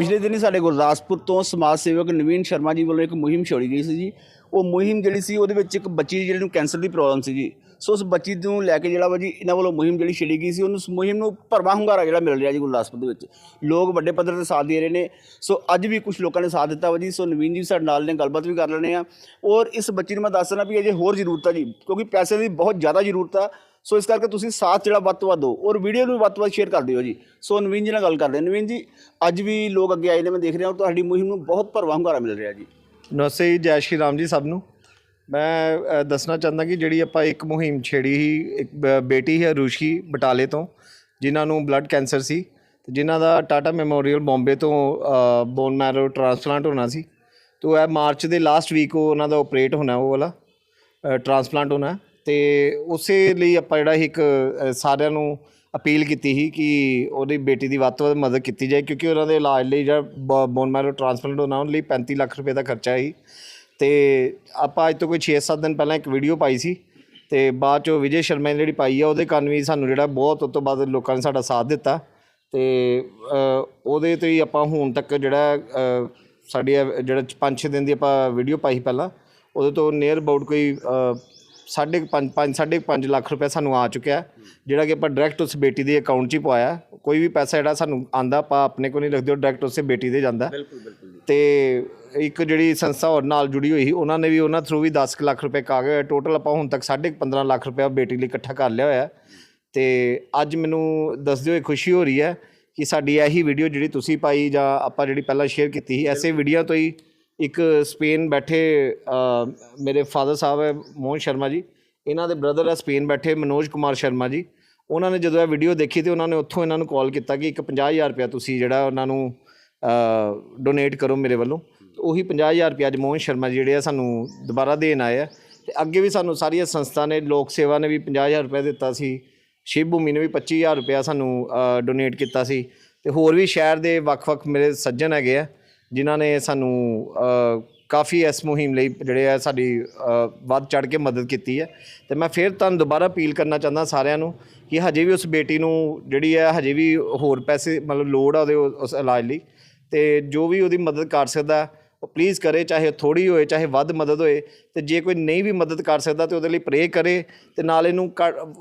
ਪਿਛਲੇ ਦਿਨੀ ਸਾਡੇ ਗੁਰਦਾਸਪੁਰ ਤੋਂ ਸਮਾਜ ਸੇਵਕ ਨਵੀਨ ਸ਼ਰਮਾ ਜੀ ਵੱਲੋਂ ਇੱਕ ਮੁਹਿੰਮ ਛੋੜੀ ਗਈ ਸੀ ਜੀ। ਉਹ ਮੁਹਿੰਮ ਜਿਹੜੀ ਸੀ, ਉਹਦੇ ਵਿੱਚ ਇੱਕ ਬੱਚੀ ਜਿਹੜੀ ਨੂੰ ਕੈਂਸਰ ਦੀ ਪ੍ਰੋਬਲਮ ਸੀ ਜੀ। ਸੋ ਉਸ ਬੱਚੀ ਨੂੰ ਲੈ ਕੇ ਜਿਹੜਾ ਵਾ ਜੀ, ਇਹਨਾਂ ਵੱਲੋਂ ਮੁਹਿੰਮ ਜਿਹੜੀ ਛੇੜੀ ਗਈ ਸੀ, ਉਹਨੂੰ ਉਸ ਮੁਹਿੰਮ ਨੂੰ ਭਰਵਾਂ ਹੁੰਗਾਰਾ ਜਿਹੜਾ ਮਿਲ ਰਿਹਾ ਜੀ ਗੁਰਦਾਸਪੁਰ ਦੇ ਵਿੱਚ। ਲੋਕ ਵੱਡੇ ਪੱਧਰ ਤੇ ਸਾਥ ਦੇ ਰਹੇ ਨੇ। ਸੋ ਅੱਜ ਵੀ ਕੁਝ ਲੋਕਾਂ ਨੇ ਸਾਥ ਦਿੱਤਾ ਵਾ ਜੀ। ਸੋ ਨਵੀਨ ਜੀ ਸਾਡੇ ਨਾਲ ਨੇ, ਗੱਲਬਾਤ ਵੀ ਕਰ ਲੈਣੇ ਆ ਔਰ ਇਸ ਬੱਚੀ ਨੂੰ ਮੈਂ ਦੱਸਣਾ ਵੀ ਅਜੇ ਹੋਰ ਜ਼ਰੂਰਤ ਆ ਜੀ, ਕਿਉਂਕਿ ਪੈਸੇ ਦੀ ਬਹੁਤ ਜ਼ਿਆਦਾ ਜ਼ਰੂਰਤ ਆ। ਸੋ ਇਸ ਕਰਕੇ ਤੁਸੀਂ ਸਾਥ ਜਿਹੜਾ ਵੱਧ ਤੋਂ ਵੱਧ ਦਿਓ ਔਰ ਵੀਡੀਓ ਨੂੰ ਵੱਧ ਤੋਂ ਵੱਧ ਸ਼ੇਅਰ ਕਰ ਦਿਓ ਜੀ। ਸੋ ਨਵੀਨ ਜੀ ਨਾਲ ਗੱਲ ਕਰਦੇ ਨਵੀਨ ਜੀ ਅੱਜ ਵੀ ਲੋਕ ਅੱਗੇ ਆਏ ਨੇ ਮੈਂ ਦੇਖ ਰਿਹਾ ਔਰ ਤੁਹਾਡੀ ਮੁਹਿੰਮ ਨੂੰ ਬਹੁਤ ਭਰਵਾਂ ਹੁੰਗਾਰਾ ਮਿਲ ਰਿਹਾ ਜੀ। ਨਮਸਤੇ ਜੀ, ਜੈ ਸ਼੍ਰੀ ਰਾਮ ਜੀ ਸਭ ਨੂੰ। ਮੈਂ ਦੱਸਣਾ ਚਾਹੁੰਦਾ ਕਿ ਜਿਹੜੀ ਆਪਾਂ ਇੱਕ ਮੁਹਿੰਮ ਛੇੜੀ ਸੀ ਇੱਕ ਬੇਟੀ ਹੈ ਰੂਸ਼ੀ ਬਟਾਲੇ ਤੋਂ ਜਿਨ੍ਹਾਂ ਨੂੰ ਬਲੱਡ ਕੈਂਸਰ ਸੀ ਤੇ ਜਿਨ੍ਹਾਂ ਦਾ ਟਾਟਾ ਮੈਮੋਰੀਅਲ ਬੰਬੇ ਤੋਂ ਬੋਨ ਮੈਰੋ ਟ੍ਰਾਂਸਪਲਾਂਟ ਹੋਣਾ ਸੀ। ਤੋ ਇਹ ਮਾਰਚ ਦੇ ਲਾਸਟ ਵੀਕ ਉਹਨਾਂ ਦਾ ਆਪਰੇਟ ਹੋਣਾ ਉਹ ਵਾਲਾ ਟ੍ਰਾਂਸਪਲਾਂਟ ਹੋਣਾ। ਤੇ ਉਸੇ ਲਈ ਆਪਾਂ ਜਿਹੜਾ ਇੱਕ ਅ, ਸਾਰਿਆਂ ਨੂੰ ਅਪੀਲ ਕੀਤੀ ਸੀ ਕਿ ਉਹਦੀ ਬੇਟੀ ਦੀ ਵੱਧ ਤੋਂ ਵੱਧ ਮਦਦ ਕੀਤੀ ਜਾਏ ਕਿਉਂਕਿ ਉਹਨਾਂ ਦੇ ਇਲਾਜ ਲਈ ਜਿਹੜਾ ਬੋਨ ਮੈਰੋ ਟ੍ਰਾਂਸਪਲਾਂਟ ਹੋਣਾ ਉਹਨਾਂ ਲਈ 35 ਲੱਖ ਰੁਪਏ ਦਾ ਖਰਚਾ ਸੀ। ਤੇ ਆਪਾਂ ਅੱਜ ਤੋਂ ਕੋਈ 6-7 ਦਿਨ ਪਹਿਲਾਂ ਇੱਕ ਵੀਡੀਓ ਪਾਈ ਸੀ ਤੇ ਬਾਅਦ ਚੋਂ ਵਿਜੇ ਸ਼ਰਮਾ ਨੇ ਜਿਹੜੀ ਪਾਈ ਆ ਉਹਦੇ ਕਾਰਨ ਵੀ ਸਾਨੂੰ ਜਿਹੜਾ ਬਹੁਤ ਉਸ ਤੋਂ ਬਾਅਦ ਲੋਕਾਂ ਨੇ ਸਾਡਾ ਸਾਥ ਦਿੱਤਾ। ਤੇ ਅ, ਉਹਦੇ ਤੇ ਹੀ ਆਪਾਂ ਹੁਣ ਤੱਕ ਜਿਹੜਾ ਅ, ਸਾਡੀ ਇਹ ਜਿਹੜਾ 5-6 ਦਿਨ ਦੀ ਆਪਾਂ ਵੀਡੀਓ ਪਾਈ ਸੀ ਪਹਿਲਾਂ ਉਹਦੇ ਤੋਂ ਨੀਅਰ ਅਬਾਊਟ ਕੋਈ ਅ, ਸਾਢੇ ਕੁ ਪੰਜ ਪੰਜ ਸਾਢੇ ਕੁ ਪੰਜ ਲੱਖ ਰੁਪਏ ਸਾਨੂੰ ਆ ਚੁੱਕਿਆ ਜਿਹੜਾ ਕਿ ਆਪਾਂ ਡਾਇਰੈਕਟ ਉਸ ਬੇਟੀ ਦੇ ਅਕਾਊਂਟ 'ਚ ਹੀ ਪਵਾਇਆ ਕੋਈ ਵੀ ਪੈਸਾ ਜਿਹੜਾ ਸਾਨੂੰ ਆਂਦਾ ਆਪਾਂ ਆਪਣੇ ਕੋਲ ਨਹੀਂ ਰੱਖਦੇ ਉਹ ਡਾਇਰੈਕਟ ਉਸੇ ਬੇਟੀ ਦੇ ਜਾਂਦਾ ਬਿਲਕੁਲ ਬਿਲਕੁਲ ਤੇ ਇੱਕ ਜਿਹੜੀ ਸੰਸਥਾ ਹੋਰ ਨਾਲ ਜੁੜੀ ਹੋਈ ਸੀ ਉਹਨਾਂ ਨੇ ਵੀ ਉਹਨਾਂ ਥਰੂ ਵੀ 10 ਕੁ ਲੱਖ ਰੁਪਏ ਕਾ ਗਏ ਟੋਟਲ ਆਪਾਂ ਹੁਣ ਤੱਕ ਸਾਢੇ ਕੁ 15 ਲੱਖ ਰੁਪਏ ਬੇਟੀ ਲਈ ਇਕੱਠਾ ਕਰ ਲਿਆ ਹੋਇਆ। ਤੇ ਅੱਜ ਮੈਨੂੰ ਦੱਸਦੇ ਹੋਏ ਖੁਸ਼ੀ ਹੋ ਰਹੀ ਹੈ ਕਿ ਸਾਡੀ ਇਹੀ ਵੀਡੀਓ ਜਿਹੜੀ ਤੁਸੀਂ ਪਾਈ ਜਾਂ ਆਪਾਂ ਜਿਹੜੀ ਪਹਿਲਾਂ ਸ਼ੇਅਰ ਕੀਤੀ ਸੀ ਐਸੇ ਵੀਡੀਓ ਤੋਂ ਹੀ ਇੱਕ ਸਪੇਨ ਬੈਠੇ ਮੇਰੇ ਫਾਦਰ ਸਾਹਿਬ ਹੈ ਮੋਹਨ ਸ਼ਰਮਾ ਜੀ, ਇਹਨਾਂ ਦੇ ਬ੍ਰਦਰ ਹੈ ਸਪੇਨ ਬੈਠੇ ਮਨੋਜ ਕੁਮਾਰ ਸ਼ਰਮਾ ਜੀ। ਉਹਨਾਂ ਨੇ ਜਦੋਂ ਇਹ ਵੀਡੀਓ ਦੇਖੀ ਤੇ ਉਹਨਾਂ ਨੇ ਉੱਥੋਂ ਇਹਨਾਂ ਨੂੰ ਕਾਲ ਕੀਤਾ ਕਿ ਇੱਕ 50000 ਰੁਪਇਆ ਤੁਸੀਂ ਜਿਹੜਾ ਉਹਨਾਂ ਨੂੰ ਡੋਨੇਟ ਕਰੋ ਮੇਰੇ ਵੱਲੋਂ। ਤੇ ਉਹੀ 50000 ਰੁਪਇਆ ਅੱਜ ਮੋਹਨ ਸ਼ਰਮਾ ਜੀ ਜਿਹੜੇ ਆ ਸਾਨੂੰ ਦੁਬਾਰਾ ਦੇਣ ਆਏ ਆ। ਤੇ ਅੱਗੇ ਵੀ ਸਾਨੂੰ ਸਾਰੀਆਂ ਸੰਸਥਾ ਨੇ, ਲੋਕ ਸੇਵਾ ਨੇ ਵੀ 50000 ਰੁਪਇਆ ਦਿੱਤਾ ਸੀ। ਸ਼ਿਵ ਭੂਮੀ ਨੇ ਵੀ 25000 ਰੁਪਇਆ ਸਾਨੂੰ ਡੋਨੇਟ ਕੀਤਾ ਸੀ। ਤੇ ਹੋਰ ਵੀ ਸ਼ਹਿਰ ਦੇ ਵੱਖ-ਵੱਖ ਮੇਰੇ ਸੱਜਣ ਹੈਗੇ ਆ। ਜਿਨ੍ਹਾਂ ਨੇ ਸਾਨੂੰ ਕਾਫੀ ਇਸ ਮੁਹਿੰਮ ਲਈ ਜਿਹੜੇ ਆ ਸਾਡੀ ਵੱਧ ਚੜ ਕੇ ਮਦਦ ਕੀਤੀ ਹੈ। ਤੇ ਮੈਂ ਫਿਰ ਤੁਹਾਨੂੰ ਦੁਬਾਰਾ ਅਪੀਲ ਕਰਨਾ ਚਾਹੁੰਦਾ ਸਾਰਿਆਂ ਨੂੰ ਕਿ ਹਜੇ ਵੀ ਉਸ ਬੇਟੀ ਨੂੰ ਜਿਹੜੀ ਹੈ ਹਜੇ ਵੀ ਹੋਰ ਪੈਸੇ ਮਤਲਬ ਲੋੜ ਆ ਉਹਦੇ ਉਸ ਉਸ ਇਲਾਜ ਲਈ। ਤੇ ਜੋ ਵੀ ਉਹਦੀ ਮਦਦ ਕਰ ਸਕਦਾ ਉਹ ਪਲੀਜ਼ ਕਰੇ ਚਾਹੇ ਥੋੜੀ ਹੋਏ ਚਾਹੇ ਵੱਧ ਮਦਦ ਹੋਏ ਤੇ ਜੇ ਕੋਈ ਨਹੀਂ ਵੀ ਮਦਦ ਕਰ ਸਕਦਾ ਤੇ ਉਹਦੇ ਲਈ ਪ੍ਰੇ ਕਰੇ ਤੇ ਨਾਲ ਇਹਨੂੰ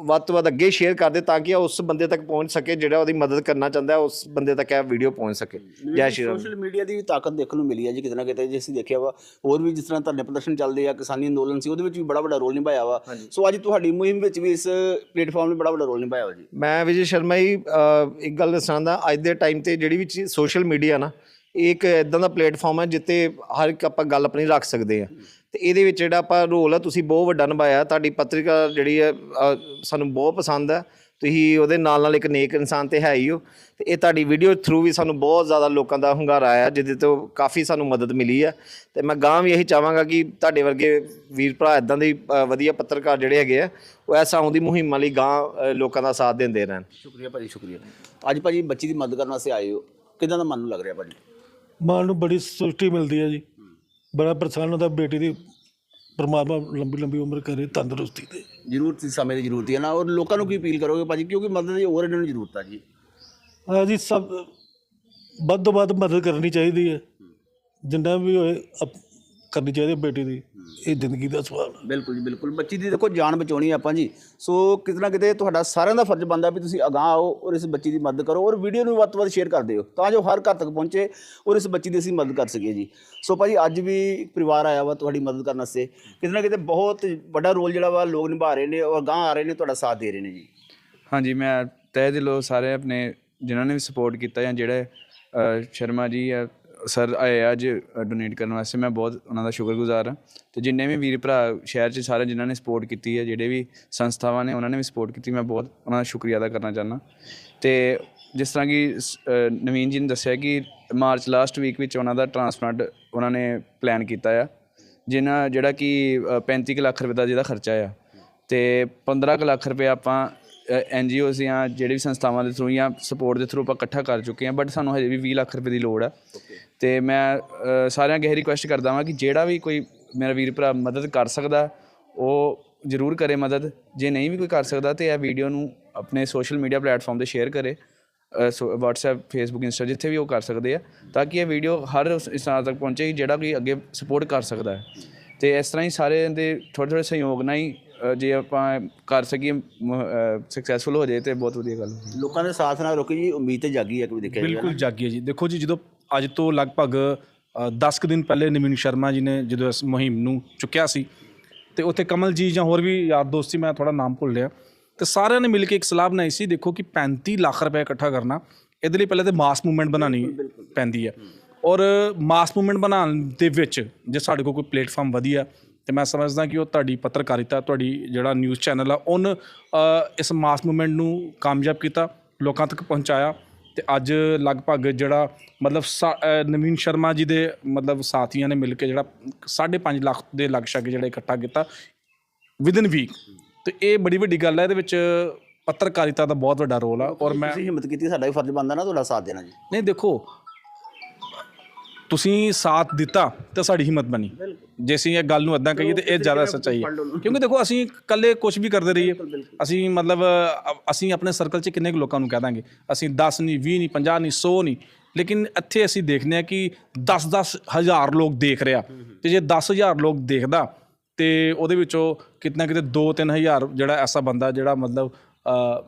ਵੱਧ ਤੋਂ ਵੱਧ ਅੱਗੇ ਸ਼ੇਅਰ ਕਰ ਦੇ ਤਾਂ ਕਿ ਉਸ ਬੰਦੇ ਤੱਕ ਪਹੁੰਚ ਸਕੇ ਜਿਹੜਾ ਉਹਦੀ ਮਦਦ ਕਰਨਾ ਚਾਹੁੰਦਾ ਹੈ, ਉਸ ਬੰਦੇ ਤੱਕ ਇਹ ਵੀਡੀਓ ਪਹੁੰਚ ਸਕੇ। ਜੈ ਸ਼੍ਰੀ ਰਾਮ ਸੋਸ਼ਲ ਮੀਡੀਆ ਦੀ ਵੀ ਤਾਕਤ ਦੇਖਣ ਨੂੰ ਮਿਲੀ ਹੈ ਜੀ ਕਿਤੇ ਨਾ ਕਿਤੇ ਜੇ ਅਸੀਂ ਦੇਖਿਆ ਵਾ ਹੋਰ ਵੀ ਜਿਸ ਤਰ੍ਹਾਂ ਧਰਨੇ ਪ੍ਰਦਰਸ਼ਨ ਚੱਲਦੇ ਆ ਕਿਸਾਨੀ ਅੰਦੋਲਨ ਸੀ ਉਹਦੇ ਵਿੱਚ ਵੀ ਬੜਾ ਵੱਡਾ ਰੋਲ ਨਿਭਾਇਆ ਵਾ। ਸੋ ਅੱਜ ਤੁਹਾਡੀ ਮੁਹਿੰਮ ਵਿੱਚ ਵੀ ਇਸ ਪਲੇਟਫਾਰਮ ਨੇ ਬੜਾ ਵੱਡਾ ਰੋਲ ਨਿਭਾਇਆ ਵਾ ਜੀ। ਮੈਂ ਵਿਜੇ ਸ਼ਰਮਾ ਜੀ ਇੱਕ ਗੱਲ ਦੱਸਣਾ ਦਾ ਅੱਜ ਦੇ ਟਾਈਮ ਤੇ ਜਿਹੜੀ ਵੀ ਸੋਸ਼ਲ ਮੀਡੀਆ ਨਾ ਇਹ ਇੱਕ ਇਦਾਂ ਦਾ ਪਲੇਟਫਾਰਮ ਹੈ ਜਿੱਤੇ ਹਰ ਇੱਕ ਆਪਾਂ ਗੱਲ ਆਪਣੀ ਰੱਖ ਸਕਦੇ ਆ ਤੇ ਇਹਦੇ ਵਿੱਚ ਜਿਹੜਾ ਆਪਾਂ ਰੋਲ ਆ ਤੁਸੀਂ ਬਹੁਤ ਵੱਡਾ ਨਿਭਾਇਆ। ਤੁਹਾਡੀ ਪੱਤਰਿਕਾ ਜਿਹੜੀ ਹੈ ਅ, ਸਾਨੂੰ ਬਹੁਤ ਪਸੰਦ ਹੈ ਤੁਸੀਂ ਉਹਦੇ ਨਾਲ ਨਾਲ ਇੱਕ ਨੇਕ ਇਨਸਾਨ ਤੇ ਹੈ ਹੀ ਹੋ। ਤੇ ਇਹ ਤੁਹਾਡੀ ਵੀਡੀਓ ਥਰੂ ਵੀ ਸਾਨੂੰ ਬਹੁਤ ਜ਼ਿਆਦਾ ਲੋਕਾਂ ਦਾ ਹੁੰਗਾਰਾ ਆਇਆ ਜਿਹਦੇ ਤੋਂ ਕਾਫੀ ਸਾਨੂੰ ਮਦਦ ਮਿਲੀ ਹੈ ਤੇ ਮੈਂ ਗਾਂ ਵੀ ਇਹੀ ਚਾਹਾਂਗਾ ਕਿ ਤੁਹਾਡੇ ਵਰਗੇ ਵੀਰ ਭਰਾ ਇਦਾਂ ਦੇ ਅ, ਵਧੀਆ ਪੱਤਰਕਾਰ ਜਿਹੜੇ ਹੈਗੇ ਆ ਉਹ ਐਸਾ ਆਉਂਦੀ ਮੁਹਿੰਮਾਂ ਲਈ ਗਾਂ ਅ, ਲੋਕਾਂ ਦਾ ਸਾਥ ਦਿੰਦੇ ਰਹਿਣ। ਸ਼ੁਕਰੀਆ ਭਾਜੀ ਸ਼ੁਕਰੀਆ। ਅੱਜ ਭਾਜੀ ਬੱਚੀ ਦੀ ਮਦਦ ਕਰਨ ਵਾਸਤੇ ਆਏ ਹੋ। ਕਿਦਾਂ ਦਾ ਮਨ ਨੂੰ ਲੱਗ ਰਿਹਾ ਭਾਜੀ? ਮਾਂ ਨੂੰ ਬੜੀ ਸੰਤੁਸ਼ਟੀ ਮਿਲਦੀ ਹੈ ਜੀ। ਬੜਾ ਪ੍ਰਸੰਨ ਹੁੰਦਾ ਬੇਟੀ ਦੀ ਪਰਮਾਤਮਾ ਲੰਬੀ ਲੰਬੀ ਉਮਰ ਕਰੇ ਤੰਦਰੁਸਤੀ ਦੇ। ਜ਼ਰੂਰਤ ਸੀ ਸਮੇਂ ਦੀ ਜ਼ਰੂਰਤ ਹੈ ਨਾ ਔਰ ਲੋਕਾਂ ਨੂੰ ਕੀ ਅਪੀਲ ਕਰੋਗੇ ਭਾਜੀ? ਕਿਉਂਕਿ ਮਦਦ ਦੀ ਹੋਰ ਇਹਨਾਂ ਨੂੰ ਜ਼ਰੂਰਤ ਆ ਜੀ। ਆ ਜੀ ਸਭ ਵੱਧ ਤੋਂ ਵੱਧ ਮਦਦ ਕਰਨੀ ਚਾਹੀਦੀ ਹੈ। ਜਿੰਨਾ ਵੀ ਹੋਏ ਅਪ- ਕਰਨੀ ਚਾਹੀਦੀ ਬੇਟੀ ਦੀ ਇਹ ਜ਼ਿੰਦਗੀ ਦਾ ਸਵਾਲ ਹੈ। ਬਿਲਕੁਲ ਜੀ ਬਿਲਕੁਲ। ਬੱਚੀ ਦੀ ਦੇਖੋ ਜਾਨ ਬਚਾਉਣੀ ਹੈ ਆਪਾਂ ਜੀ। ਸੋ ਕਿਤੇ ਨਾ ਕਿਤੇ ਤੁਹਾਡਾ ਸਾਰਿਆਂ ਦਾ ਫਰਜ਼ ਬਣਦਾ ਵੀ ਤੁਸੀਂ ਅਗਾਹ ਆਓ ਔਰ ਇਸ ਬੱਚੀ ਦੀ ਮਦਦ ਕਰੋ ਔਰ ਵੀਡੀਓ ਨੂੰ ਵੱਧ ਤੋਂ ਵੱਧ ਸ਼ੇਅਰ ਕਰ ਦਿਓ ਤਾਂ ਜੋ ਹਰ ਘਰ ਤੱਕ ਪਹੁੰਚੇ ਔਰ ਇਸ ਬੱਚੀ ਦੀ ਅਸੀਂ ਮਦਦ ਕਰ ਸਕੀਏ ਜੀ। ਸੋ ਭਾਜੀ ਅੱਜ ਵੀ ਇੱਕ ਪਰਿਵਾਰ ਆਇਆ ਵਾ ਤੁਹਾਡੀ ਮਦਦ ਕਰਨ ਵਾਸਤੇ। ਕਿਤੇ ਨਾ ਕਿਤੇ ਬਹੁਤ ਵੱਡਾ ਰੋਲ ਜਿਹੜਾ ਵਾ ਲੋਕ ਨਿਭਾ ਰਹੇ ਨੇ ਔਰ ਅਗਾਹ ਆ ਰਹੇ ਨੇ ਤੁਹਾਡਾ ਸਾਥ ਦੇ ਰਹੇ ਨੇ ਜੀ। ਹਾਂਜੀ ਮੈਂ ਤਹਿ ਦਿਲੋਂ ਸਾਰੇ ਆਪਣੇ ਜਿਨ੍ਹਾਂ ਨੇ ਵੀ ਸਪੋਰਟ ਕੀਤਾ ਜਾਂ ਜਿਹੜੇ ਅ, ਸ਼ਰਮਾ ਜੀ ਆ ਸਰ ਆਏ ਆ ਅੱਜ ਡੋਨੇਟ ਕਰਨ ਵਾਸਤੇ। ਮੈਂ ਬਹੁਤ ਉਹਨਾਂ ਦਾ ਸ਼ੁਕਰਗੁਜ਼ਾਰ ਹਾਂ। ਤੇ ਜਿੰਨੇ ਵੀ ਵੀਰ ਭਰਾ ਸ਼ਹਿਰ 'ਚ ਸਾਰੇ ਜਿਨ੍ਹਾਂ ਨੇ ਸਪੋਰਟ ਕੀਤੀ ਹੈ ਜਿਹੜੇ ਵੀ ਸੰਸਥਾਵਾਂ ਨੇ ਉਹਨਾਂ ਨੇ ਵੀ ਸਪੋਰਟ ਕੀਤੀ। ਮੈਂ ਬਹੁਤ ਉਹਨਾਂ ਦਾ ਸ਼ੁਕਰੀਆ ਅਦਾ ਕਰਨਾ ਚਾਹੁੰਦਾ। ਤੇ ਜਿਸ ਤਰ੍ਹਾਂ ਕਿ ਸ- ਅ, ਨਵੀਨ ਜੀ ਨੇ ਦੱਸਿਆ ਕਿ ਮਾਰਚ ਲਾਸਟ ਵੀਕ ਵਿੱਚ ਉਹਨਾਂ ਦਾ ਟ੍ਰਾਂਸਪਲਾਂਟ ਉਹਨਾਂ ਨੇ ਪਲਾਨ ਕੀਤਾ ਆ ਜਿਨ੍ਹਾਂ ਜਿਹੜਾ ਕਿ ਅ, 35 ਕੁ ਲੱਖ ਰੁਪਏ ਦਾ ਜਿਹਦਾ ਖਰਚਾ ਆ। ਤੇ 15 ਕੁ ਲੱਖ ਰੁਪਏ ਆਪਾਂ ਐਨ ਜੀ ਓਜ਼ ਜਾਂ ਜਿਹੜੇ ਵੀ ਸੰਸਥਾਵਾਂ ਦੇ ਥਰੂ ਜਾਂ ਸਪੋਰਟ ਦੇ ਥਰੂ ਆਪਾਂ ਇਕੱਠਾ ਕਰ ਚੁੱਕੇ ਹਾਂ ਬਟ ਸਾਨੂੰ ਹਜੇ ਵੀ 20 ਲੱਖ ਰੁਪਏ ਦੀ ਲੋੜ ਆ। ਤੇ ਮੈਂ ਸਾਰਿਆਂ ਅੱਗੇ ਰਿਕੁਐਸਟ ਕਰਦਾ ਹਾਂ ਕਿ ਜਿਹੜਾ ਵੀ ਕੋਈ ਮੇਰਾ ਵੀਰ ਭਰਾ ਮਦਦ ਕਰ ਸਕਦਾ ਉਹ ਜ਼ਰੂਰ ਕਰੇ ਮਦਦ। ਜੇ ਨਹੀਂ ਵੀ ਕੋਈ ਕਰ ਸਕਦਾ ਤੇ ਇਹ ਵੀਡੀਓ ਨੂੰ ਆਪਣੇ ਸੋਸ਼ਲ ਮੀਡੀਆ ਪਲੇਟਫਾਰਮ ਤੇ ਸ਼ੇਅਰ ਕਰੇ WhatsApp Facebook Insta ਜਿੱਥੇ ਵੀ ਉਹ ਕਰ ਸਕਦੇ ਆ ਤਾਂ ਕਿ ਇਹ ਵੀਡੀਓ ਹਰ ਉਸ ਇਨਸਾਨ ਤੱਕ ਪਹੁੰਚੇ ਜਿਹੜਾ ਕੋਈ ਅੱਗੇ ਸਪੋਰਟ ਕਰ ਸਕਦਾ ਹੈ। ਤੇ ਇਸ ਤਰ੍ਹਾਂ ਹੀ ਸਾਰੇ ਦੇ ਥੋੜ੍ਹੇ ਥੋੜ੍ਹੇ ਸਹਿਯੋਗ ਨਾਲ ਹੀ ਜੇ ਆਪਾਂ ਕਰ ਸਕੀਏ ਸਕਸੈਸਫੁਲ ਹੋ ਜਾਏ ਤੇ ਬਹੁਤ ਵਧੀਆ ਗੱਲ ਲੋਕਾਂ ਦੇ ਸਾਥ ਨਾਲ ਰੋਕੀ ਜੀ ਉਮੀਦ ਤੇ ਜਾਗੀ ਹੈ ਕਿ ਦੇਖਿਆ ਬਿਲਕੁਲ ਜਾਗੀ ਹੈ ਜੀ। ਦੇਖੋ ਜੀ ਜਦੋਂ ਅੱਜ ਤੋਂ ਲਗਭਗ 10 ਕੁ ਦਿਨ ਪਹਿਲੇ ਨਵੀਨ ਸ਼ਰਮਾ ਜੀ ਨੇ ਜਦੋਂ ਇਸ ਮੁਹਿੰਮ ਨੂੰ ਚੁੱਕਿਆ ਸੀ ਤੇ ਉੱਥੇ ਕਮਲ ਜੀ ਜਾਂ ਹੋਰ ਵੀ ਯਾਰ ਦੋਸਤ ਮੈਂ ਥੋੜਾ ਨਾਮ ਭੁੱਲ ਲਿਆ ਤੇ ਸਾਰਿਆਂ ਨੇ ਮਿਲ ਕੇ ਇੱਕ ਸਲਾਹ ਬਣਾਈ ਸੀ ਦੇਖੋ ਕਿ 35 ਲੱਖ ਰੁਪਏ ਇਕੱਠਾ ਕਰਨਾ ਇਹਦੇ ਲਈ ਪਹਿਲੇ ਤੇ ਮਾਸ ਮੂਵਮੈਂਟ ਬਣਾਉਣੀ ਪੈਂਦੀ ਹੈ ਔਰ ਮਾਸ ਮੂਵਮੈਂਟ ਬਣਾਉਣ ਦੇ ਵਿੱਚ ਜੇ ਸਾਡੇ ਕੋਲ ਕੋਈ ਪਲੇਟਫਾਰਮ ਵਧੀਆ ਤੇ ਮੈਂ ਸਮਝਦਾ ਕਿ ਉਹ ਤੁਹਾਡੀ ਪੱਤਰਕਾਰਿਤਾ ਤੁਹਾਡੀ ਜਿਹੜਾ ਨਿਊਜ਼ ਚੈਨਲ ਆ ਉਹਨ ਇਸ ਮਾਸ ਮੂਵਮੈਂਟ ਨੂੰ ਕਾਮਯਾਬ ਕੀਤਾ ਲੋਕਾਂ ਤੱਕ ਪਹੁੰਚਾਇਆ ਤੇ ਅੱਜ ਲਗਭਗ ਜਿਹੜਾ ਮਤਲਬ ਨਵੀਨ ਸ਼ਰਮਾ ਜੀ ਦੇ ਮਤਲਬ ਸਾਥੀਆਂ ਨੇ ਮਿਲ ਕੇ ਜਿਹੜਾ 5.5 ਲੱਖ ਦੇ ਲਗ ਸ਼ਕ ਜਿਹੜਾ ਇਕੱਠਾ ਕੀਤਾ ਵਿਦਨ ਵੀਕ ਤੇ ਇਹ ਬੜੀ ਵੱਡੀ ਗੱਲ ਹੈ ਇਹਦੇ ਵਿੱਚ ਪੱਤਰਕਾਰਿਤਾ ਦਾ ਬਹੁਤ ਵੱਡਾ ਰੋਲ ਆ। ਔਰ ਮੈਂ ਤੁਸੀਂ ਹਿੰਮਤ ਕੀਤੀ ਸਾਡਾ ਵੀ ਫਰਜ਼ ਬਣਦਾ ਨਾ ਤੁਹਾਡਾ ਸਾਥ ਦੇਣਾ ਜੀ। ਨਹੀਂ ਦੇਖੋ ਤੁਸੀਂ ਸਾਥ ਦਿੱਤਾ ਤਾਂ ਸਾਡੀ ਹਿੰਮਤ ਬਣੀ। ਜੇ ਅਸੀਂ ਇਹ ਗੱਲ ਨੂੰ ਇਦਾਂ ਕਹੀਏ ਤੇ ਇਹ ਜ਼ਿਆਦਾ ਸੱਚਾਈ ਹੈ। ਕਿਉਂਕਿ ਦੇਖੋ ਅਸੀਂ ਇਕੱਲੇ ਕੁਝ ਵੀ ਕਰਦੇ ਰਹੀਏ। ਅਸੀਂ ਮਤਲਬ ਅਸੀਂ ਆਪਣੇ ਸਰਕਲ 'ਚ ਕਿੰਨੇ ਕੁ ਲੋਕਾਂ ਨੂੰ ਕਹਿ ਦਾਂਗੇ? ਅਸੀਂ 10 ਨਹੀਂ 20 ਨਹੀਂ 50 ਨਹੀਂ 100 ਨਹੀਂ। ਲੇਕਿਨ ਇੱਥੇ ਅਸੀਂ ਦੇਖਨੇ ਆ ਕਿ 10-10 ਹਜ਼ਾਰ ਲੋਕ ਦੇਖ ਰਿਹਾ। ਤੇ ਜੇ 10000 ਲੋਕ ਦੇਖਦਾ ਤੇ ਉਹਦੇ ਵਿੱਚੋਂ ਕਿਤਨਾ ਕਿਤੇ 2-3 ਹਜ਼ਾਰ ਜਿਹੜਾ ਐਸਾ ਬੰਦਾ ਜਿਹੜਾ ਮਤਲਬ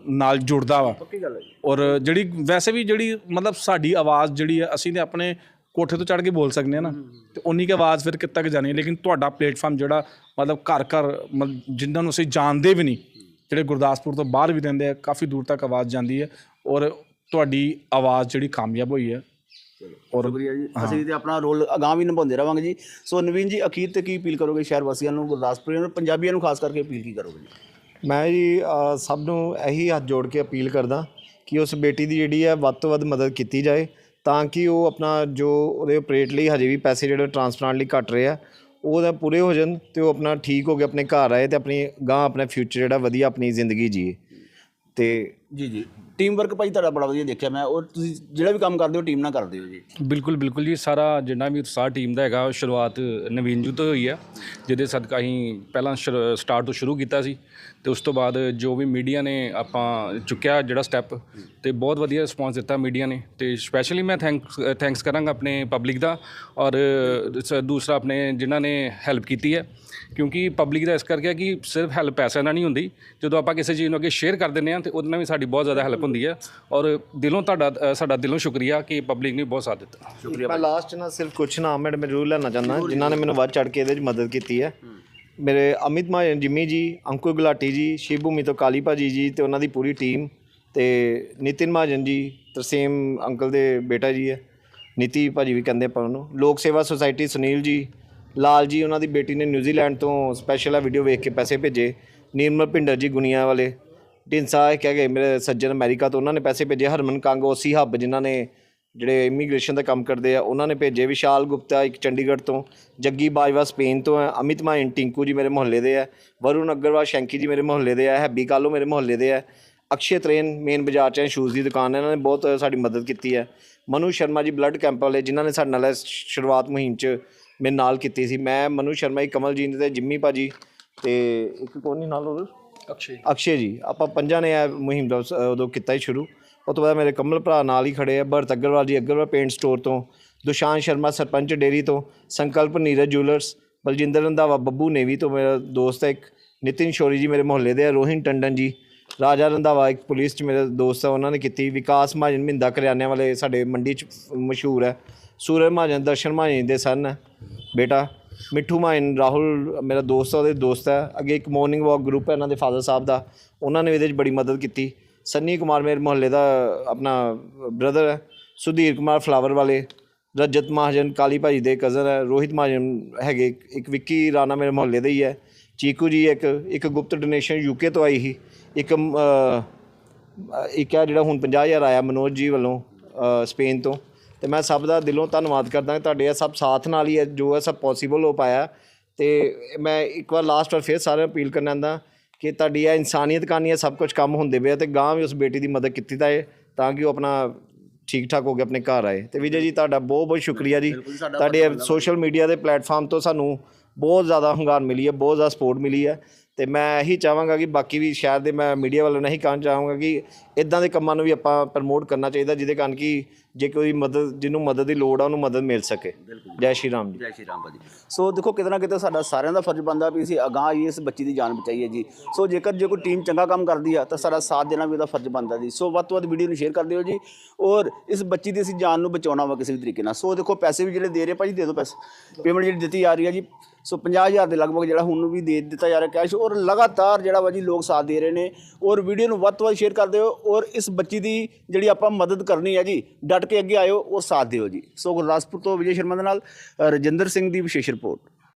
ਨਾਲ ਜੁੜਦਾ ਵਾ। ਔਰ ਜਿਹੜੀ ਵੈਸੇ ਵੀ ਜਿਹੜੀ ਮਤਲਬ ਸਾਡੀ ਆਵਾਜ਼ ਜਿਹੜੀ ਹੈ ਅਸੀਂ ਤੇ ਆਪਣੇ ਕੋਠੇ ਤੋਂ ਚੜ੍ਹ ਕੇ ਬੋਲ ਸਕਦੇ ਹਾਂ ਨਾ। ਤੇ ਉਨੀ ਕੀ ਆਵਾਜ਼ ਫਿਰ ਕਿੱਥੇ ਤੱਕ ਜਾਣੀ ਹੈ। ਲੇਕਿਨ ਤੁਹਾਡਾ ਪਲੇਟਫਾਰਮ ਜਿਹੜਾ ਮਤਲਬ ਘਰ ਘਰ ਮਤਲਬ ਜਿਨ੍ਹਾਂ ਨੂੰ ਅਸੀਂ ਜਾਣਦੇ ਵੀ ਨਹੀਂ ਜਿਹੜੇ ਗੁਰਦਾਸਪੁਰ ਤੋਂ ਬਾਹਰ ਵੀ ਰਹਿੰਦੇ ਆ ਕਾਫੀ ਦੂਰ ਤੱਕ ਆਵਾਜ਼ ਜਾਂਦੀ ਹੈ ਔਰ ਤੁਹਾਡੀ ਆਵਾਜ਼ ਜਿਹੜੀ ਕਾਮਯਾਬ ਹੋਈ ਹੈ। ਔਰ ਸ਼ੁਕਰੀਆ ਜੀ। ਅਸੀਂ ਤੇ ਆਪਣਾ ਰੋਲ ਅਗਾਂਹ ਵੀ ਨਿਭਾਉਂਦੇ ਰਵਾਂਗੇ ਜੀ। ਸੋ ਨਵੀਨ ਜੀ ਅਖੀਰ ਤੇ ਕੀ ਅਪੀਲ ਕਰੋਗੇ ਸ਼ਹਿਰ ਵਾਸੀਆਂ ਨੂੰ ਗੁਰਦਾਸਪੁਰੀਆਂ ਨੂੰ ਪੰਜਾਬੀਆਂ ਨੂੰ ਖਾਸ ਕਰਕੇ ਅਪੀਲ ਕੀ ਕਰੋਗੇ ਜੀ? ਮੈਂ ਜੀ ਸਭ ਨੂੰ ਇਹੀ ਹੱਥ ਜੋੜ ਕੇ ਅਪੀਲ ਕਰਦਾ ਕਿ ਉਸ ਬੇਟੀ ਦੀ ਜਿਹੜੀ ਹੈ ਵੱਧ ਤੋਂ ਵੱਧ ਮਦਦ ਕੀਤੀ ਜਾਏ। ਤਾਂ ਕਿ ਉਹ ਆਪਣਾ ਜੋ ਉਹਦੇ ਆਪਰੇਟ ਲਈ ਹਜੇ ਵੀ ਪੈਸੇ ਜਿਹੜੇ ਟ੍ਰਾਂਸਪਲਾਂਟ ਲਈ ਘਟ ਰਹੇ ਆ ਉਹਦਾ ਪੂਰੇ ਹੋ ਜਾਣ ਤੇ ਉਹ ਆਪਣਾ ਠੀਕ ਹੋ ਕੇ ਆਪਣੇ ਘਰ ਆਏ ਤੇ ਆਪਣੀ ਗਾਂ ਆਪਣਾ ਫਿਊਚਰ ਜਿਹੜਾ ਵਧੀਆ ਆਪਣੀ ਜ਼ਿੰਦਗੀ ਜੀਏ। ਤੇ ਜੀ ਜੀ। ਟੀਮ ਵਰਕ ਭਾਈ ਤੁਹਾਡਾ ਬੜਾ ਵਧੀਆ ਦੇਖਿਆ ਮੈਂ। ਔਰ ਤੁਸੀਂ ਜਿਹੜਾ ਵੀ ਕੰਮ ਕਰਦੇ ਹੋ ਟੀਮ ਨਾਲ ਕਰਦੇ ਹੋ ਜੀ। ਬਿਲਕੁਲ ਬਿਲਕੁਲ ਜੀ। ਸਾਰਾ ਜਿੰਨਾ ਵੀ ਉਤਸ਼ਾਹ ਟੀਮ ਦਾ ਹੈਗਾ ਉਹ ਸ਼ੁਰੂਆਤ ਨਵੀਨ ਜੂ ਤੋਂ ਹੋਈ ਆ ਜਿਹਦੇ ਸਦਕਾ ਅਸੀਂ ਪਹਿਲਾਂ ਸਟਾਰਟ ਤੋਂ ਸ਼ੁਰੂ ਕੀਤਾ ਸੀ। ਤੇ ਉਸ ਤੋਂ ਬਾਅਦ ਜੋ ਵੀ ਮੀਡੀਆ ਨੇ ਆਪਾਂ ਚੁੱਕਿਆ ਜਿਹੜਾ ਸਟੈਪ ਤੇ ਬਹੁਤ ਵਧੀਆ ਰਿਸਪੌਂਸ ਦਿੱਤਾ ਮੀਡੀਆ ਨੇ। ਤੇ ਸਪੈਸ਼ਲੀ ਮੈਂ ਥੈਂਕਸ ਥੈਂਕਸ ਕਰਾਂਗਾ ਆਪਣੇ ਪਬਲਿਕ ਦਾ। ਔਰ ਦੂਸਰਾ ਆਪਣੇ ਜਿਨ੍ਹਾਂ ਨੇ ਹੈਲਪ ਕੀਤੀ ਹੈ। ਕਿਉਂਕਿ ਪਬਲਿਕ ਦਾ ਇਸ ਕਰਕੇ ਕਿ ਸਿਰਫ ਹੈਲਪ ਪੈਸੇ ਨਾਲ ਨਹੀਂ ਹੁੰਦੀ। ਜਦੋਂ ਆਪਾਂ ਕਿਸੇ ਚੀਜ਼ ਨੂੰ ਅੱਗੇ ਸ਼ੇਅਰ ਕਰ ਦਿੰਦੇ ਹਾਂ, ਤੇ ਉਹਦੇ ਨਾਲ ਵੀ ਸਾਡੀ ਬਹੁਤ ਜ਼ਿਆਦਾ ਹੈਲਪ ਹੁੰਦੀ ਹੈ ਔਰ ਦਿਲੋਂ ਤੁਹਾਡਾ ਸਾਡਾ ਦਿਲੋਂ ਸ਼ੁਕਰੀਆ ਕਿ ਪਬਲਿਕ ਨੇ ਬਹੁਤ ਸਾਥ ਦਿੱਤਾ। ਮੈਂ ਲਾਸਟ ਨਾ ਸਿਰਫ ਕੁਛ ਨਾਮ ਮੈਂ ਜ਼ਰੂਰ ਲੈਣਾ ਚਾਹੁੰਦਾ ਜਿਨ੍ਹਾਂ ਨੇ ਮੈਨੂੰ ਵੱਧ ਚੜ ਕੇ ਇਹਦੇ ਵਿੱਚ ਮਦਦ ਕੀਤੀ ਹੈ। ਮੇਰੇ ਅਮਿਤ ਮਾਜਨ ਜਿਮੀ ਜੀ ਅੰਕੁਰ ਗੁਲਾਟੀ ਜੀ ਸ਼ਿਵ ਭੂਮੀ ਤੋਂ ਕਾਲੀ ਭਾਜੀ ਜੀ ਤੇ ਉਹਨਾਂ ਦੀ ਪੂਰੀ ਟੀਮ ਤੇ ਨਿਤਿਨ ਮਾਜਨ ਜੀ ਤਰਸੇਮ ਅੰਕਲ ਦੇ ਬੇਟਾ ਜੀ ਹੈ। ਨੀਤੀ ਭਾਜੀ ਵੀ ਕਹਿੰਦੇ ਆਪਾਂ ਉਹਨੂੰ। ਲੋਕ ਸੇਵਾ ਸੁਸਾਇਟੀ ਸੁਨੀਲ ਜੀ ਲਾਲ ਜੀ ਉਹਨਾਂ ਦੀ ਬੇਟੀ ਨੇ ਨਿਊਜ਼ੀਲੈਂਡ ਤੋਂ ਸਪੈਸ਼ਲ ਆ ਵੀਡੀਓ ਵੇਖ ਕੇ ਪੈਸੇ ਭੇਜੇ। ਨਿਰਮਲ ਭਿੰਡਰ ਜੀ ਗੁਨੀਆ ਵਾਲੇ। ਢਿੰਸਾ ਕਹਿ ਗਏ, ਮੇਰੇ ਸੱਜਣ ਅਮਰੀਕਾ ਤੋਂ ਉਹਨਾਂ ਨੇ ਪੈਸੇ ਭੇਜੇ, ਹਰਮਨ ਕੰਗ, ਓਸੀ ਹੱਬ ਜਿਨ੍ਹਾਂ ਨੇ ਜਿਹੜੇ ਇਮੀਗ੍ਰੇਸ਼ਨ ਦਾ ਕੰਮ ਕਰਦੇ ਆ, ਉਹਨਾਂ ਨੇ ਭੇਜੇ, ਵਿਸ਼ਾਲ ਗੁਪਤਾ ਇੱਕ ਚੰਡੀਗੜ੍ਹ ਤੋਂ, ਜੱਗੀ ਬਾਜਵਾ ਸਪੇਨ ਤੋਂ ਹੈ, ਅਮਿਤ ਮਾਇਨ ਟਿੰਕੂ ਜੀ ਮੇਰੇ ਮੁਹੱਲੇ ਦੇ ਆ ਵਰੁਣ ਅਗਰਵਾਲ ਸ਼ੈਂਕੀ ਜੀ ਮੇਰੇ ਮੁਹੱਲੇ ਦੇ ਆ ਹੈਬੀ ਕਾਲੋ ਮੇਰੇ ਮੁਹੱਲੇ ਦੇ ਆ ਅਕਸ਼ੇ ਤਰੇਨ ਮੇਨ ਬਾਜ਼ਾਰ 'ਚ ਸ਼ੂਜ਼ ਦੀ ਦੁਕਾਨ ਹੈ, ਇਹਨਾਂ ਨੇ ਬਹੁਤ ਸਾਡੀ ਮਦਦ ਕੀਤੀ ਹੈ। ਮਨੂ ਸ਼ਰਮਾ ਜੀ ਬਲੱਡ ਕੈਂਪ ਵਾਲੇ, ਜਿਨ੍ਹਾਂ ਨੇ ਸਾਡੇ ਨਾਲ ਸ਼ੁਰੂਆਤ ਮੁਹਿੰਮ 'ਚ ਮੇਰੇ ਨਾਲ ਕੀਤੀ ਸੀ। ਮੈਂ ਮਨੂ ਸ਼ਰਮਾ ਜੀ ਕਮਲ ਜੀ ਤੇ ਜਿੰਮੀ ਭਾਜੀ ਤੇ ਇੱਕ ਕੋਣ ਨਹੀਂ ਨਾਲ ਹੋਰ? ਅਕਸ਼ੇ ਅਕਸ਼ੇ ਜੀ, ਆਪਾਂ ਪੰਜਾਂ ਨੇ ਇਹ ਮੁਹਿੰਮ ਦਾ ਸ- ਉਦੋਂ ਕੀਤਾ ਹੀ ਸ਼ੁਰੂ। ਉਹ ਤੋਂ ਬਾਅਦ ਮੇਰੇ ਕਮਲ ਭਰਾ ਨਾਲ ਹੀ ਖੜੇ ਆ, ਭਰਤ ਅਗਰਵਾਲ ਜੀ ਅਗਰਵਾਲ ਪੇਂਟ ਸਟੋਰ ਤੋਂ, ਦੁਸ਼ਾਂਤ ਸ਼ਰਮਾ ਸਰਪੰਚ ਡੇਰੀ ਤੋਂ, ਸੰਕਲਪ ਨੀਰਜ ਜੁਐਲਰਸ ਬਲਜਿੰਦਰ ਰੰਧਾਵਾ ਬੱਬੂ ਨੇਵੀ ਤੋਂ ਮੇਰਾ ਦੋਸਤ ਹੈ ਇੱਕ, ਨਿਤਿਨ ਸ਼ੋਰੀ ਜੀ ਮੇਰੇ ਮੁਹੱਲੇ ਦੇ ਆ, ਰੋਹਿਨ ਟੰਡਨ ਜੀ, ਰਾਜਾ ਰੰਧਾਵਾ ਇੱਕ ਪੁਲਿਸ 'ਚ ਮੇਰੇ ਦੋਸਤ ਆ, ਉਹਨਾਂ ਨੇ ਕੀਤੀ, ਵਿਕਾਸ ਮਹਾਜਨ ਮਹਿੰਦਾ ਕਰਿਆਨੇ ਵਾਲੇ ਸਾਡੇ ਮੰਡੀ 'ਚ ਮਸ਼ਹੂਰ ਹੈ, ਸੂਰਜ ਮਹਾਜਨ, ਦਰਸ਼ਨ ਮਹਾਜਨ ਦੇ ਸਨ ਹੈ, ਬੇਟਾ। ਮਿੱਠੂ ਮਾਇਨ ਰਾਹੁਲ ਮੇਰਾ ਦੋਸਤ ਆ ਉਹਦੇ ਦੋਸਤ ਹੈ ਅੱਗੇ ਇੱਕ ਮਾਰਨਿੰਗ ਵਾਕ ਗਰੁੱਪ ਹੈ ਇਹਨਾਂ ਦੇ ਫਾਦਰ ਸਾਹਿਬ ਦਾ। ਉਹਨਾਂ ਨੇ ਇਹਦੇ ਵਿੱਚ ਬੜੀ ਮਦਦ ਕੀਤੀ। ਸੰਨੀ ਕੁਮਾਰ ਮੇਰੇ ਮੁਹੱਲੇ ਦਾ ਆਪਣਾ ਬ੍ਰਦਰ ਹੈ ਸੁਧੀਰ ਕੁਮਾਰ ਫਲਾਵਰ ਵਾਲੇ। ਰਜਤ ਮਹਾਜਨ ਕਾਲੀ ਭਾਜੀ ਦੇ ਕਜ਼ਨ ਹੈ ਰੋਹਿਤ ਮਹਾਜਨ ਹੈਗੇ ਇੱਕ- ਵਿੱਕੀ ਰਾਣਾ ਮੇਰੇ ਮੁਹੱਲੇ ਦਾ ਹੀ ਹੈ ਚੀਕੂ ਜੀ ਇੱਕ ਇੱਕ ਗੁਪਤ ਡੋਨੇਸ਼ਨ ਯੂਕੇ ਤੋਂ ਆਈ ਸੀ। ਇੱਕ ਅਮ, ਇੱਕ ਆ ਜਿਹੜਾ ਹੁਣ 50000 ਆਇਆ ਮਨੋਜ ਜੀ ਵੱਲੋਂ ਸਪੇਨ ਤੋਂ। ਤੇ ਮੈਂ ਸਭ ਦਾ ਦਿਲੋਂ ਧੰਨਵਾਦ ਕਰਦਾ ਤੁਹਾਡੇ ਇਹ ਸਭ ਸਾਥ ਨਾਲ ਹੀ ਜੋ ਹੈ ਸਭ ਪੋਸੀਬਲ ਹੋ ਪਾਇਆ। ਤੇ ਮੈਂ ਇੱਕ ਵਾਰ ਲਾਸਟ ਵਾਰ ਫਿਰ ਸਾਰਿਆਂ ਨੂੰ ਅਪੀਲ ਕਰਨਾ ਚਾਹੁੰਦਾ ਕਿ ਤੁਹਾਡੀ ਇਹ ਇਨਸਾਨੀਅਤ ਕਾਨੀ ਸਭ ਕੁਝ ਕੰਮ ਹੁੰਦੇ ਪਏ ਆ ਤੇ ਗਾਂ ਵੀ ਉਸ ਬੇਟੀ ਦੀ ਮਦਦ ਕੀਤੀ ਤਾਂ ਹੈ ਤਾਂ ਕਿ ਉਹ ਆਪਣਾ ਠੀਕ ਠਾਕ ਹੋ ਕੇ ਆਪਣੇ ਘਰ ਆਏ। ਤੇ ਵਿਜੇ ਜੀ ਤੁਹਾਡਾ ਬਹੁਤ ਬਹੁਤ ਸ਼ੁਕਰੀਆ ਜੀ। ਤੁਹਾਡੇ ਸੋਸ਼ਲ ਮੀਡੀਆ ਦੇ ਪਲੇਟਫਾਰਮ ਤੋਂ ਸਾਨੂੰ ਬਹੁਤ ਜ਼ਿਆਦਾ ਹੰਗਾਰ ਮਿਲੀ ਹੈ ਬਹੁਤ ਜ਼ਿਆਦਾ ਸਪੋਰਟ ਮਿਲੀ ਹੈ ਤੇ ਮੈਂ ਇਹੀ ਚਾਹਾਂਗਾ ਕਿ ਬਾਕੀ ਵੀ ਸ਼ਹਿਰ ਦੇ ਮੈਂ ਮੀਡੀਆ ਵੱਲੋਂ ਨਹੀਂ ਕਹਿਣਾ ਚਾਹਾਂਗਾ ਕਿ ਇਦਾਂ ਦੇ ਕੰਮਾਂ ਨੂੰ ਵੀ ਆਪਾਂ ਪ੍ਰਮੋਟ ਕਰਨਾ ਚਾਹੀਦਾ ਜਿਹਦੇ ਕਾਰਨ ਕਿ ਜੇ ਕੋਈ ਮਦਦ ਜਿਹਨੂੰ ਮਦਦ ਦੀ ਲੋੜ ਆ ਉਹਨੂੰ ਮਦਦ ਮਿਲ ਸਕੇ। ਜੈ ਸ਼੍ਰੀ ਰਾਮ ਜੀ। ਜੈ ਸ਼੍ਰੀ ਰਾਮ ਭਾਜੀ। ਸੋ ਦੇਖੋ ਕਿਤੇ ਨਾ ਕਿਤੇ ਸਾਡਾ ਸਾਰਿਆਂ ਦਾ ਫਰਜ਼ ਬਣਦਾ ਵੀ ਅਸੀਂ ਅਗਾਂਹ ਆਈਏ ਇਸ ਬੱਚੀ ਦੀ ਜਾਨ ਬਚਾਈਏ ਜੀ। ਸੋ ਜੇਕਰ ਜੇ ਕੋਈ ਟੀਮ ਚੰਗਾ ਕੰਮ ਕਰਦੀ ਆ ਤਾਂ ਸਾਡਾ ਸਾਥ ਦੇਣਾ ਵੀ ਉਹਦਾ ਫਰਜ਼ ਬਣਦਾ ਜੀ। ਸੋ ਵੱਧ ਤੋਂ ਵੱਧ ਵੀਡੀਓ ਨੂੰ ਸ਼ੇਅਰ ਕਰ ਦਿਓ ਜੀ। ਔਰ ਇਸ ਬੱਚੀ ਦੀ ਅਸੀਂ ਜਾਨ ਨੂੰ ਬਚਾਉਣਾ ਵਾ ਕਿਸੇ ਵੀ ਤਰੀਕੇ ਨਾਲ। ਸੋ ਦੇਖੋ ਪੈਸੇ ਵੀ ਜਿਹੜੇ ਦੇ ਰਹੇ ਭਾਜੀ ਦੇ ਦਿਓ ਪੈਸੇ। ਪੇਮੈਂਟ ਜਿਹੜੀ ਦਿੱਤੀ ਜਾ ਰਹੀ ਹੈ ਜੀ ਸੋ 50000 ਦੇ ਲਗਭਗ ਜਿਹੜਾ ਹੁਣ ਵੀ ਦੇ ਦਿੱਤਾ ਜਾ ਰਿਹਾ ਕੈਸ਼, ਔਰ ਲਗਾਤਾਰ ਜਿਹੜਾ ਵਾ ਜੀ ਲੋਕ ਸਾਥ ਦੇ ਰਹੇ ਨੇ, ਔਰ ਵੀਡੀਓ ਨੂੰ ਵੱਧ ਤੋਂ ਵੱਧ ਸ਼ੇਅਰ ਕਰ ਦਿਓ, ਔਰ ਇਸ ਬੱਚੀ ਦੀ ਜਿਹੜੀ ਆਪਾਂ ਮਦਦ ਕਰਨੀ ਹੈ ਜੀ, ਡਟ ਕੇ ਅੱਗੇ ਆਇਓ ਔਰ ਸਾਥ ਦਿਓ ਜੀ। ਸੋ ਗੁਰਦਾਸਪੁਰ ਤੋਂ ਵਿਜੇ ਸ਼ਰਮਾ ਦੇ ਨਾਲ ਰਜਿੰਦਰ ਸਿੰਘ ਦੀ ਵਿਸ਼ੇਸ਼ ਰਿਪੋਰਟ।